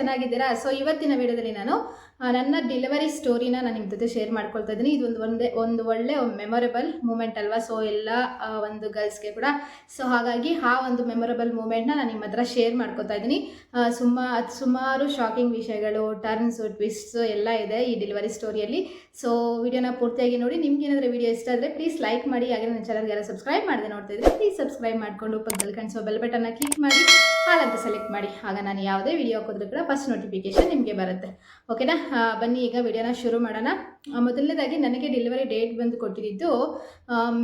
ಚೆನ್ನಾಗಿದ್ದೀರಾ? ಸೊ ಇವತ್ತಿನ ವಿಡಿಯೋದಲ್ಲಿ ನಾನು ನನ್ನ ಡೆಲಿವರಿ ಸ್ಟೋರಿನ ನಾನು ನಿಮ್ಮ ಜೊತೆ ಶೇರ್ ಮಾಡ್ಕೊಳ್ತಾ ಇದ್ದೀನಿ. ಇದು ಒಂದು ಒಂದೇ ಒಳ್ಳೆ ಮೆಮೊರೇಬಲ್ ಮೂಮೆಂಟ್ ಅಲ್ವಾ? ಸೊ ಎಲ್ಲ ಒಂದು ಗರ್ಲ್ಸ್ಗೆ ಕೂಡ. ಸೊ ಹಾಗಾಗಿ ಆ ಒಂದು ಮೆಮೊರೇಬಲ್ ಮೂಮೆಂಟ್ನ ನಾನು ನಿಮ್ಮ ಹತ್ರ ಶೇರ್ ಮಾಡ್ಕೊತಾ ಇದ್ದೀನಿ. ಸುಮಾ ಸುಮಾರು ಶಾಕಿಂಗ್ ವಿಷಯಗಳು ಟರ್ನ್ಸ್ ಟ್ವಿಸ್ಟ್ಸು ಎಲ್ಲ ಇದೆ ಈ ಡೆಲಿವರಿ ಸ್ಟೋರಿಯಲ್ಲಿ ಸೊ ವಿಡಿಯೋನ ಪೂರ್ತಿಯಾಗಿ ನೋಡಿ. ನಿಮ್ಗೆ ಏನಾದರೂ ವಿಡಿಯೋ ಇಷ್ಟ ಆದರೆ ಪ್ಲೀಸ್ ಲೈಕ್ ಮಾಡಿ. ಹಾಗೆ ನನ್ನ ಚಾನಲ್ಗೆಲ್ಲ ಸಬ್ಸ್ಕ್ರೈಬ್ ಮಾಡಿದೆ ನೋಡ್ತಾ ಇದ್ರೆ ಪ್ಲೀಸ್ ಸಬ್ಸ್ಕ್ರೈಬ್ ಮಾಡಿಕೊಂಡು ಪಕ್ಕದಲ್ಲಿ ಕಾಣಿಸೋ ಬೆಲ್ ಬಟನ್ನ ಕ್ಲಿಕ್ ಮಾಡಿ. ಹಾಲ್ ಅಂತ ಸೆಲೆಕ್ಟ್ ಮಾಡಿ. ಆಗ ನಾನು ಯಾವುದೇ ವಿಡಿಯೋ ಹಾಕಿದ್ರು ಕೂಡ ಫಸ್ಟ್ ನೋಟಿಫಿಕೇಶನ್ ನಿಮಗೆ ಬರುತ್ತೆ. ಓಕೆನಾ ಬನ್ನಿ, ಈಗ ವಿಡಿಯೋನ ಶುರು ಮಾಡೋಣ. ಮೊದಲನೇದಾಗಿ ನನಗೆ ಡೆಲಿವರಿ ಡೇಟ್ ಬಂದು ಕೊಟ್ಟಿದ್ದು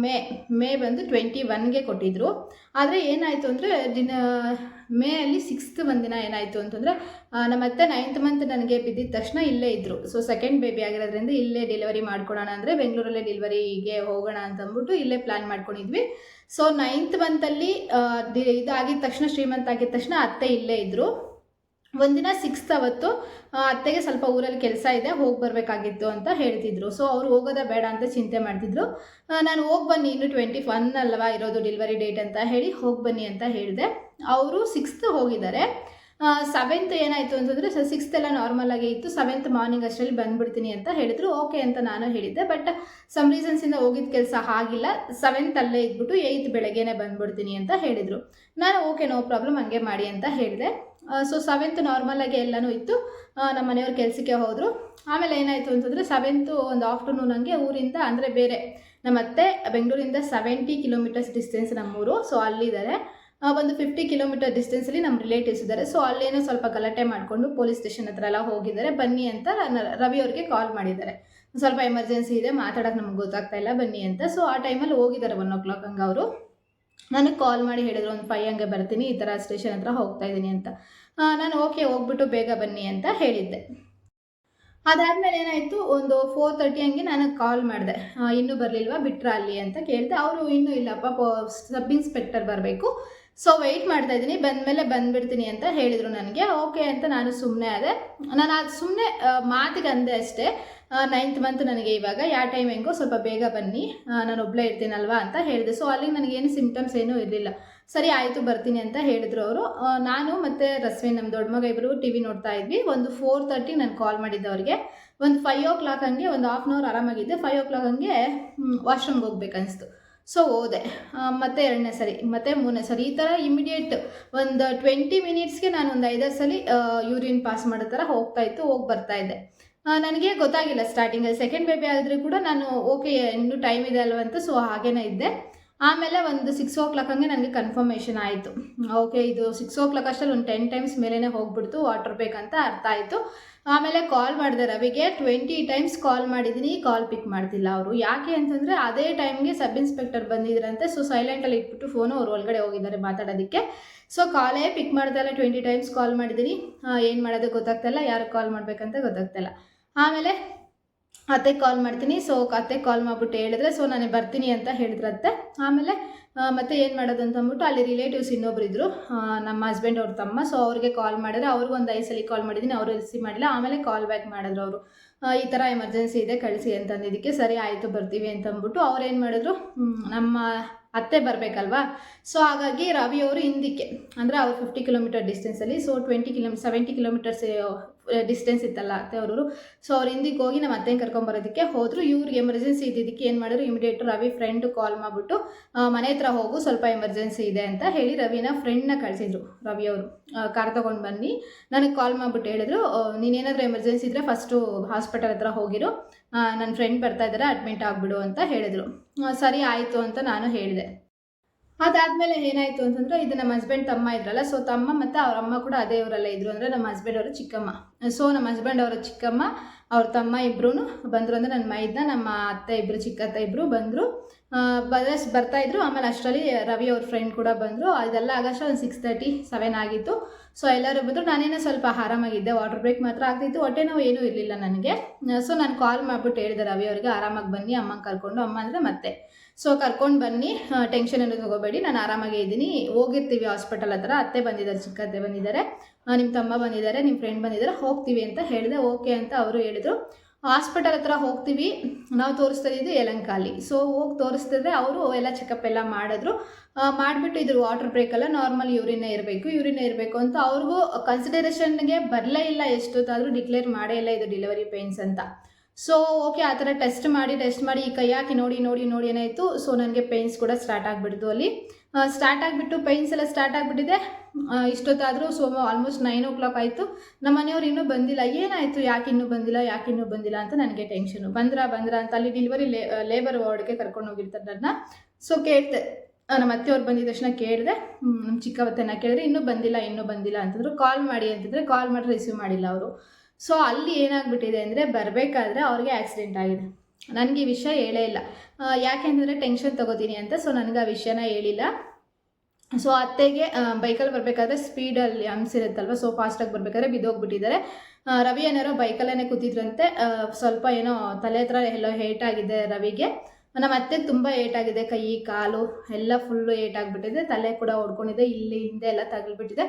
ಮೇ ಮೇ ಬಂದು ಟ್ವೆಂಟಿ ಒನ್ಗೆ ಕೊಟ್ಟಿದ್ದರು ಆದರೆ ಏನಾಯಿತು ಅಂದರೆ, ದಿನ, ಮೇ ಅಲ್ಲಿ ಸಿಕ್ಸ್ತ್ ಒಂದಿನ ಏನಾಯಿತು ಅಂತಂದರೆ ನಮ್ಮ ಅತ್ತೆ ನೈನ್ತ್ ಮಂತ್ ನನಗೆ ಬಿದ್ದಿದ್ದ ತಕ್ಷಣ ಇಲ್ಲೇ ಇದ್ದರು ಸೊ ಸೆಕೆಂಡ್ ಬೇಬಿ ಆಗಿರೋದ್ರಿಂದ ಇಲ್ಲೇ ಡೆಲಿವರಿ ಮಾಡ್ಕೊಳೋಣ ಅಂದರೆ ಬೆಂಗಳೂರಲ್ಲೇ ಡೆಲಿವರಿಗೆ ಹೋಗೋಣ ಅಂತಂದ್ಬಿಟ್ಟು ಇಲ್ಲೇ ಪ್ಲ್ಯಾನ್ ಮಾಡ್ಕೊಂಡಿದ್ವಿ. ಸೊ ನೈನ್ತ್ ಮಂತಲ್ಲಿ ಇದಾಗಿದ ತಕ್ಷಣ, ಶ್ರೀಮಂತ ಆಗಿದ ತಕ್ಷಣ ಅತ್ತೆ ಇಲ್ಲೇ ಇದ್ದರು ಒಂದಿನ ಸಿಕ್ಸ್ತ್ ಅವತ್ತು ಅತ್ತೆಗೆ ಸ್ವಲ್ಪ ಊರಲ್ಲಿ ಕೆಲಸ ಇದೆ, ಹೋಗಿ ಬರಬೇಕಾಗಿತ್ತು ಅಂತ ಹೇಳ್ತಿದ್ರು. ಸೊ ಅವರು ಹೋಗೋದ ಬೇಡ ಅಂತ ಚಿಂತೆ ಮಾಡ್ತಿದ್ರು. ನಾನು ಹೋಗಿ ಬನ್ನಿ, ಇನ್ನು ಟ್ವೆಂಟಿ ಒನ್ ಅಲ್ವಾ, ಇರೋದು ಡೆಲಿವರಿ ಡೇಟ್ ಅಂತ ಹೇಳಿ ಹೋಗಿ ಬನ್ನಿ ಅಂತ ಹೇಳಿದೆ. ಅವರು ಸಿಕ್ಸ್ತ್ ಹೋಗಿದ್ದಾರೆ. ಸೆವೆಂತ್ ಏನಾಯಿತು ಅಂತಂದರೆ ಸಿಕ್ಸ್ತ್ ಎಲ್ಲ ನಾರ್ಮಲ್ ಆಗೇ ಇತ್ತು. ಸೆವೆಂತ್ ಮಾರ್ನಿಂಗ್ ಅಷ್ಟರಲ್ಲಿ ಬಂದುಬಿಡ್ತೀನಿ ಅಂತ ಹೇಳಿದ್ರು. ಓಕೆ ಅಂತ ನಾನು ಹೇಳಿದ್ದೆ. ಬಟ್ ಸಮ್ ರೀಸನ್ಸಿಂದ ಹೋಗಿದ್ದ ಕೆಲಸ ಆಗಿಲ್ಲ. ಸೆವೆಂತ್ ಅಲ್ಲೇ ಇದ್ಬಿಟ್ಟು ಏಯ್ತ್ ಬೆಳಗ್ಗೆನೆ ಬಂದುಬಿಡ್ತೀನಿ ಅಂತ ಹೇಳಿದರು. ನಾನು ಓಕೆ ನೋ ಪ್ರಾಬ್ಲಮ್ ಹಂಗೆ ಮಾಡಿ ಅಂತ ಹೇಳಿದೆ. ಸೊ ಸೆವೆಂತ್ ನಾರ್ಮಲಾಗಿ ಎಲ್ಲನೂ ಇತ್ತು. ನಮ್ಮ ಮನೆಯವ್ರ ಕೆಲಸಕ್ಕೆ ಹೋದರು. ಆಮೇಲೆ ಏನಾಯಿತು ಅಂತಂದರೆ ಸೆವೆಂತು ಒಂದು ಆಫ್ಟರ್ನೂನ್ ಹಂಗೆ ಊರಿಂದ, ಅಂದರೆ ಬೇರೆ ನಮ್ಮ ಅತ್ತೆ ಬೆಂಗಳೂರಿಂದ ಸೆವೆಂಟಿ ಕಿಲೋಮೀಟರ್ಸ್ ಡಿಸ್ಟೆನ್ಸ್ ನಮ್ಮೂರು. ಸೊ ಅಲ್ಲಿದ್ದಾರೆ. ಒಂದು ಫಿಫ್ಟಿ ಕಿಲೋಮೀಟರ್ ಡಿಸ್ಟೆನ್ಸಲ್ಲಿ ನಮ್ಮ ರಿಲೇಟಿವ್ಸ್ ಇದ್ದಾರೆ ಸೊ ಅಲ್ಲೇನೋ ಸ್ವಲ್ಪ ಗಲಾಟೆ ಮಾಡಿಕೊಂಡು ಪೊಲೀಸ್ ಸ್ಟೇಷನ್ ಹತ್ರ ಎಲ್ಲ ಹೋಗಿದ್ದಾರೆ. ಬನ್ನಿ ಅಂತ ರವಿ ಅವ್ರಿಗೆ ಕಾಲ್ ಮಾಡಿದ್ದಾರೆ. ಸ್ವಲ್ಪ ಎಮರ್ಜೆನ್ಸಿ ಇದೆ, ಮಾತಾಡೋಕೆ ನಮ್ಗೆ ಗೊತ್ತಾಗ್ತಾ ಇಲ್ಲ, ಬನ್ನಿ ಅಂತ. ಸೊ ಆ ಟೈಮಲ್ಲಿ ಹೋಗಿದ್ದಾರೆ ಒನ್ ಓ ಕ್ಲಾಕ್ ಹಂಗೆ ಅವರು. ನನಗೆ ಕಾಲ್ ಮಾಡಿ ಹೇಳಿದ್ರು, ಒಂದು ಫೈವ್ ಹಂಗೆ ಬರ್ತೀನಿ, ಈ ಥರ ಸ್ಟೇಷನ್ ಹತ್ರ ಹೋಗ್ತಾ ಇದ್ದೀನಿ ಅಂತ. ನಾನು ಓಕೆ ಹೋಗ್ಬಿಟ್ಟು ಬೇಗ ಬನ್ನಿ ಅಂತ ಹೇಳಿದ್ದೆ. ಅದಾದಮೇಲೆ ಏನಾಯಿತು, ಒಂದು ಫೋರ್ ತರ್ಟಿ ಹಂಗೆ ನಾನು ಕಾಲ್ ಮಾಡಿದೆ. ಇನ್ನೂ ಬರಲಿಲ್ವಾ? ಬಿಟ್ರ ಅಲ್ಲಿ? ಅಂತ ಕೇಳಿದೆ. ಅವರು, ಇನ್ನೂ ಇಲ್ಲಪ್ಪ ಸಬ್ ಇನ್ಸ್ಪೆಕ್ಟರ್ ಬರಬೇಕು. ಸೊ ವೆಯ್ಟ್ ಮಾಡ್ತಾ ಇದ್ದೀನಿ. ಬಂದಮೇಲೆ ಬಂದುಬಿಡ್ತೀನಿ ಅಂತ ಹೇಳಿದರು ನನಗೆ. ಓಕೆ ಅಂತ ನಾನು ಸುಮ್ಮನೆ ಆದೆ. ನಾನು ಅದು ಸುಮ್ಮನೆ ಮಾತಿಗೆ ಅಂದೆ ಅಷ್ಟೇ. ನೈನ್ತ್ ಮಂತ್ ನನಗೆ ಇವಾಗ. ಯಾವ ಟೈಮ್ ಹೆಂಗೋ ಸ್ವಲ್ಪ ಬೇಗ ಬನ್ನಿ. ನಾನು ಒಬ್ಬಳೇ ಇರ್ತೀನಲ್ವಾ ಅಂತ ಹೇಳಿದೆ. ಸೊ ಅಲ್ಲಿ ನನಗೇನು ಸಿಂಪ್ಟಮ್ಸ್ ಏನೂ ಇರಲಿಲ್ಲ. ಸರಿ, ಆಯಿತು, ಬರ್ತೀನಿ ಅಂತ ಹೇಳಿದ್ರು ಅವರು. ನಾನು ಮತ್ತು ರಸ್ವಿನ್ ನಮ್ಮ ದೊಡ್ಡ ಮಗ ಇಬ್ಬರು ಟಿ ವಿ ನೋಡ್ತಾ ಇದ್ವಿ. ಒಂದು ಫೋರ್ ತರ್ಟಿ ನಾನು ಕಾಲ್ ಮಾಡಿದ್ದೆ ಅವ್ರಿಗೆ. ಒಂದು ಫೈವ್ ಓ ಕ್ಲಾಕ್ ಹಂಗೆ, ಒಂದು ಹಾಫ್ ಆನ್ ಅವರ್ ಆರಾಮಾಗಿದ್ದೆ. ಫೈವ್ ಓ ಕ್ಲಾಕ್ ಹಂಗೆ ವಾಶ್ರೂಮ್ಗೆ ಹೋಗ್ಬೇಕನ್ನಿಸ್ತು ಸೊ ಹೋದೆ. ಮತ್ತೆ ಎರಡನೇ ಸರಿ, ಮತ್ತೆ ಮೂರನೇ ಸರಿ. ಈ ಥರ ಇಮಿಡಿಯೇಟ್ ಒಂದು ಟ್ವೆಂಟಿ ಮಿನಿಟ್ಸ್ಗೆ ನಾನು ಒಂದು ಐದಾರು ಸಲ ಯೂರಿನ್ ಪಾಸ್ ಮಾಡೋ ಥರ ಹೋಗ್ತಾ ಇತ್ತು, ಹೋಗಿ ಬರ್ತಾ ಇದ್ದೆ. ನನಗೆ ಗೊತ್ತಾಗಿಲ್ಲ ಸ್ಟಾರ್ಟಿಂಗಲ್ಲಿ ಸೆಕೆಂಡ್ ಬೇಬಿ ಆದರೂ ಕೂಡ ನಾನು ಓಕೆ ಇನ್ನೂ ಟೈಮ್ ಇದೆ ಅಲ್ವಂತ ಸೊ ಹಾಗೇನೇ ಇದ್ದೆ. ಆಮೇಲೆ ಒಂದು ಸಿಕ್ಸ್ ಓ ಕ್ಲಾಕ್ ಹಂಗೆ ನನಗೆ ಕನ್ಫರ್ಮೇಷನ್ ಆಯಿತು. ಓಕೆ ಇದು ಸಿಕ್ಸ್ ಓ ಕ್ಲಾಕ್ ಅಷ್ಟಲ್ಲಿ ಒಂದು ಟೆನ್ ಟೈಮ್ಸ್ ಮೇಲೇ ಹೋಗ್ಬಿಡ್ತು ವಾಟರ್ ಬೇಕಂತ ಅರ್ಥ ಆಯಿತು. ಆಮೇಲೆ ಕಾಲ್ ಮಾಡಿದೆ ರವಿಗೆ ಟ್ವೆಂಟಿ ಟೈಮ್ಸ್ ಕಾಲ್ ಮಾಡಿದ್ದೀನಿ ಕಾಲ್ ಪಿಕ್ ಮಾಡ್ತಿಲ್ಲ ಅವರು. ಯಾಕೆ ಅಂತಂದರೆ ಅದೇ ಟೈಮ್ಗೆ ಸಬ್ ಇನ್ಸ್ಪೆಕ್ಟರ್ ಬಂದಿದ್ರಂತೆ ಸೊ ಸೈಲೆಂಟಲ್ಲಿ ಇಟ್ಬಿಟ್ಟು ಫೋನು ಅವ್ರು ಒಳಗಡೆ ಹೋಗಿದ್ದಾರೆ ಮಾತಾಡೋದಕ್ಕೆ. ಸೊ ಕಾಲೇ ಪಿಕ್ ಮಾಡ್ತಾ ಇಲ್ಲ ಟ್ವೆಂಟಿ ಟೈಮ್ಸ್ ಕಾಲ್ ಮಾಡಿದ್ದೀನಿ ಏನು ಮಾಡೋದು ಗೊತ್ತಾಗ್ತಾಯಿಲ್ಲ ಯಾರು ಕಾಲ್ ಮಾಡಬೇಕಂತ ಗೊತ್ತಾಗ್ತಾಯಿಲ್ಲ ಆಮೇಲೆ ಅತ್ತೆಗೆ ಕಾಲ್ ಮಾಡ್ತೀನಿ. ಸೊ ಅತ್ತೆ ಕಾಲ್ ಮಾಡ್ಬಿಟ್ಟು ಹೇಳಿದ್ರೆ ಸೊ ನಾನೇ ಬರ್ತೀನಿ ಅಂತ ಹೇಳಿದ್ರತ್ತೆ. ಆಮೇಲೆ ಮತ್ತೆ ಏನು ಮಾಡೋದು ಅಂತ ಅಂದ್ಬಿಟ್ಟು ಅಲ್ಲಿ ರಿಲೇಟಿವ್ಸ್ ಇನ್ನೊಬ್ರು ಇದ್ದರು ನಮ್ಮ ಹಸ್ಬೆಂಡ್ ಅವ್ರ ತಮ್ಮ. ಸೊ ಅವ್ರಿಗೆ ಕಾಲ್ ಮಾಡಿದ್ರೆ, ಅವ್ರಿಗೂ ಒಂದು ಐದು ಕಾಲ್ ಮಾಡಿದ್ದೀನಿ ಅವರು ರಿಸೀವ್ ಮಾಡಿಲ್ಲ. ಆಮೇಲೆ ಕಾಲ್ ಬ್ಯಾಕ್ ಮಾಡಿದ್ರು ಅವರು. ಈ ಥರ ಎಮರ್ಜೆನ್ಸಿ ಇದೆ, ಕಳಿಸಿ ಅಂತಂದಿದ್ದಕ್ಕೆ ಸರಿ, ಆಯಿತು, ಬರ್ತೀವಿ ಅಂತ ಅಂದ್ಬಿಟ್ಟು ಅವ್ರು ಏನು ಮಾಡಿದ್ರು ನಮ್ಮ ಅತ್ತೆ ಬರಬೇಕಲ್ವಾ? ಸೊ ಹಾಗಾಗಿ ರವಿ ಅವರು ಹಿಂದಕ್ಕೆ, ಅಂದರೆ ಅವ್ರು fifty kilometre ಡಿಸ್ಟೆನ್ಸಲ್ಲಿ so twenty kilo seventy kilometres distance ಇತ್ತಲ್ಲ ಅತ್ತೆ ಅವರು ಸೊ ಅವ್ರು ಹಿಂದಿಗೆ ಹೋಗಿ ನಮ್ಮ ಅತ್ತೆ ಕರ್ಕೊಂಬರೋದಕ್ಕೆ ಹೋದರು. ಇವ್ರಿಗೆ ಎಮರ್ಜೆನ್ಸಿ ಇದ್ದಿದ್ದಕ್ಕೆ ಏನು ಮಾಡಿದ್ರು? ಇಮಿಡಿಯೇಟ್ ರವಿ ಫ್ರೆಂಡ್ ಕಾಲ್ ಮಾಡಿಬಿಟ್ಟು ಮನೆ ಹತ್ರ ಹೋಗು, ಸ್ವಲ್ಪ ಎಮರ್ಜೆನ್ಸಿ ಇದೆ ಅಂತ ಹೇಳಿ ರವಿನ ಫ್ರೆಂಡ್ನ ಕಳಿಸಿದ್ರು, ರವಿ ಅವರು. ಕಾರ್ ತೊಗೊಂಡು ಬನ್ನಿ. ನನಗೆ ಕಾಲ್ ಮಾಡಿಬಿಟ್ಟು ಹೇಳಿದ್ರು ನೀನೇನಾದರೂ ಎಮರ್ಜೆನ್ಸಿ ಇದ್ದರೆ ಫಸ್ಟು ಹಾಸ್ಪಿಟಲ್ ಹತ್ರ ಹೋಗಿರು. ನನ್ನ ಫ್ರೆಂಡ್ ಬರ್ತಾ ಇದ್ದಾರೆ ಅಡ್ಮಿಂಟ್ ಆಗಿಬಿಡು ಅಂತ ಹೇಳಿದರು. ಸರಿ ಆಯಿತು ಅಂತ ನಾನು ಹೇಳಿದೆ. ಅದಾದಮೇಲೆ ಏನಾಯಿತು ಅಂತಂದರೆ ಇದು ನಮ್ಮ ಹಸ್ಬೆಂಡ್ ತಮ್ಮ ಇದ್ರಲ್ಲ ಸೊ ತಮ್ಮ ಮತ್ತು ಅವ್ರ ಅಮ್ಮ ಕೂಡ ಅದೇ ಊರಲ್ಲೇ ಇದ್ರು ಅಂದರೆ ನಮ್ಮ ಹಸ್ಬೆಂಡ್ ಅವರ ಚಿಕ್ಕಮ್ಮ. ಸೊ ನಮ್ಮ ಹಸ್ಬೆಂಡ್ ಅವರ ಚಿಕ್ಕಮ್ಮ, ಅವ್ರ ತಮ್ಮ ಇಬ್ಬರೂ ಬಂದರು ಅಂದರೆ ನನ್ನ ಮೈದ್ನ, ನಮ್ಮ ಅತ್ತೆ ಇಬ್ಬರು ಚಿಕ್ಕತ್ತ ಇಬ್ಬರು ಬಂದರು. ಬರ್ತಾ ಇದ್ರು, ಆಮೇಲೆ ಅಷ್ಟರಲ್ಲಿ ರವಿ ಅವ್ರ ಫ್ರೆಂಡ್ ಕೂಡ ಬಂದರು. ಅದೆಲ್ಲ ಆಗಷ್ಟು ಒಂದು ಸಿಕ್ಸ್ ತರ್ಟಿ ಸೆವೆನ್ ಆಗಿತ್ತು. ಸೊ ಎಲ್ಲರೂ ಬಂದರು ನಾನೇನೋ ಸ್ವಲ್ಪ ಆರಾಮಾಗಿದ್ದೆ ವಾಟರ್ ಬ್ರೇಕ್ ಮಾತ್ರ ಆಗ್ತಿತ್ತು, ಹೊಟ್ಟೆ ನೋವು ಏನೂ ಇರಲಿಲ್ಲ ನನಗೆ. ಸೊ ನಾನು ಕಾಲ್ ಮಾಡಿಬಿಟ್ಟು ಹೇಳಿದೆ ರವಿ ಅವರಿಗೆ, ಆರಾಮಾಗಿ ಬನ್ನಿ ಅಮ್ಮಂಗೆ ಕರ್ಕೊಂಡು, ಅಮ್ಮ ಅಂದರೆ ಮತ್ತೆ. ಸೊ ಕರ್ಕೊಂಡು ಬನ್ನಿ ಟೆನ್ಷನ್ ಏನು ತಗೋಬೇಡಿ, ನಾನು ಆರಾಮಾಗೇ ಇದ್ದೀನಿ. ಹೋಗಿರ್ತೀವಿ ಹಾಸ್ಪಿಟಲ್ ಹತ್ರ, ಅತ್ತೆ ಬಂದಿದ್ದಾರೆ ಚಿಕ್ಕತ್ತೆ ಬಂದಿದ್ದಾರೆ. ನಿಮ್ಮ ತಮ್ಮ ಬಂದಿದ್ದಾರೆ ನಿಮ್ಮ ಫ್ರೆಂಡ್ ಬಂದಿದ್ದಾರೆ, ಹೋಗ್ತೀವಿ ಅಂತ ಹೇಳಿದೆ ಓಕೆ ಅಂತ ಅವರು ಹೇಳಿದರು. ಹಾಸ್ಪಿಟಲ್ ಹತ್ರ ಹೋಗ್ತೀವಿ, ನಾವು ತೋರಿಸ್ತಾ ಇದ್ದು ಯಲಂಕಾಲಿ. ಸೊ ಹೋಗಿ ತೋರಿಸ್ತಿದ್ರೆ ಅವರು ಎಲ್ಲ ಚೆಕಪ್ ಎಲ್ಲ ಮಾಡಿದ್ರು. ಮಾಡಿಬಿಟ್ಟು ಇದ್ರ ವಾಟರ್ ಬ್ರೇಕ್ ಅಲ್ಲ ನಾರ್ಮಲ್ ಯೂರಿನೇ ಇರಬೇಕು ಯೂರಿನೇ ಇರಬೇಕು ಅಂತ ಅವ್ರಿಗೂ ಕನ್ಸಿಡರೇಷನ್ಗೆ ಬರಲೇ ಇಲ್ಲ ಎಷ್ಟೊತ್ತಾದರೂ ಡಿಕ್ಲೇರ್ ಮಾಡೇ ಇಲ್ಲ ಇದು ಡೆಲಿವರಿ ಪೇನ್ಸ್ ಅಂತ. ಸೊ ಓಕೆ ಆ ಥರ ಟೆಸ್ಟ್ ಮಾಡಿ ಟೆಸ್ಟ್ ಮಾಡಿ ಈ ಕೈ ಹಾಕಿ ನೋಡಿ ನೋಡಿ ನೋಡಿ ಏನಾಯಿತು? ಸೊ ನನಗೆ ಪೇಯ್ನ್ಸ್ ಕೂಡ ಸ್ಟಾರ್ಟ್ ಆಗಿಬಿಡ್ತು ಅಲ್ಲಿ. ಸ್ಟಾರ್ಟ್ ಆಗಿಬಿಟ್ಟು ಪೇಯ್ನ್ಸ್ ಎಲ್ಲ ಸ್ಟಾರ್ಟ್ ಆಗಿಬಿಟ್ಟಿದೆ. ಇಷ್ಟೊತ್ತಾದರೂ so almost nine o'clock ಆಯಿತು. ನಮ್ಮ ಮನೆಯವ್ರು ಇನ್ನೂ ಬಂದಿಲ್ಲ. ಏನಾಯಿತು? ಯಾಕೆ ಇನ್ನೂ ಬಂದಿಲ್ಲ? ಯಾಕೆ ಇನ್ನೂ ಬಂದಿಲ್ಲ ಅಂತ ನನಗೆ ಟೆನ್ಷನು ಬಂದ್ರ ಬಂದ್ರ ಅಂತ ಅಲ್ಲಿ ಡೆಲಿವರಿ ಲೇ ಲೇಬರ್ ವಾರ್ಡ್ಗೆ ಕರ್ಕೊಂಡು ಹೋಗಿರ್ತಾರೆ ನನ್ನ ಸೊ ಕೇಳ್ತೆ. ನಮ್ಮ ಅತ್ತೆಯವ್ರು ಬಂದಿದ್ದ ತಕ್ಷಣ ಕೇಳಿದೆ ನಮ್ಮ ಚಿಕ್ಕವತ್ತೆನ ಕೇಳಿದ್ರೆ ಇನ್ನೂ ಬಂದಿಲ್ಲ ಇನ್ನೂ ಬಂದಿಲ್ಲ ಅಂತಂದ್ರು. ಕಾಲ್ ಮಾಡಿ ಅಂತಿದ್ರೆ ಕಾಲ್ ಮಾಡಿ ರಿಸೀವ್ ಮಾಡಿಲ್ಲ ಅವರು. ಸೊ, ಅಲ್ಲಿ ಏನಾಗ್ಬಿಟ್ಟಿದೆ ಅಂದರೆ ಬರಬೇಕಾದ್ರೆ ಅವ್ರಿಗೆ ಆಕ್ಸಿಡೆಂಟ್ ಆಗಿದೆ. ನನಗೆ ಈ ವಿಷಯ ಹೇಳೇ ಇಲ್ಲ. ಯಾಕೆ ಅಂತಂದರೆ ಟೆನ್ಷನ್ ತಗೋತೀನಿ ಅಂತ, ಸೊ ನನಗೆ ಆ ವಿಷಯನ ಹೇಳಿಲ್ಲ. ಸೊ, ಅತ್ತೆಗೆ ಬೈಕಲ್ಲಿ ಬರಬೇಕಾದ್ರೆ ಸ್ಪೀಡಲ್ಲಿ ಇರುತ್ತಲ್ವ, ಸೊ ಫಾಸ್ಟಾಗಿ ಬರಬೇಕಾದ್ರೆ ಬಿದ್ದೋಗ್ಬಿಟ್ಟಿದ್ದಾರೆ. ರವಿ ಏನಾರೋ ಬೈಕಲ್ಲೇ ಕೂತಿದ್ರಂತೆ. ಸ್ವಲ್ಪ ಏನೋ ತಲೆ ಹತ್ರ ಎಲ್ಲೋ ಹೇಟ್ ಆಗಿದೆ ರವಿಗೆ. ನಮ್ಮ ಅತ್ತೆ ತುಂಬ ಏಟಾಗಿದೆ, ಕೈ, ಕಾಲು ಎಲ್ಲ ಫುಲ್ಲು ಏಟಾಗಿಬಿಟ್ಟಿದೆ. ತಲೆ ಕೂಡ ಹೊಡ್ಕೊಂಡಿದೆ ಇಲ್ಲಿ ಹಿಂದೆ ಎಲ್ಲ ತಗಲ್ಬಿಟ್ಟಿದೆ.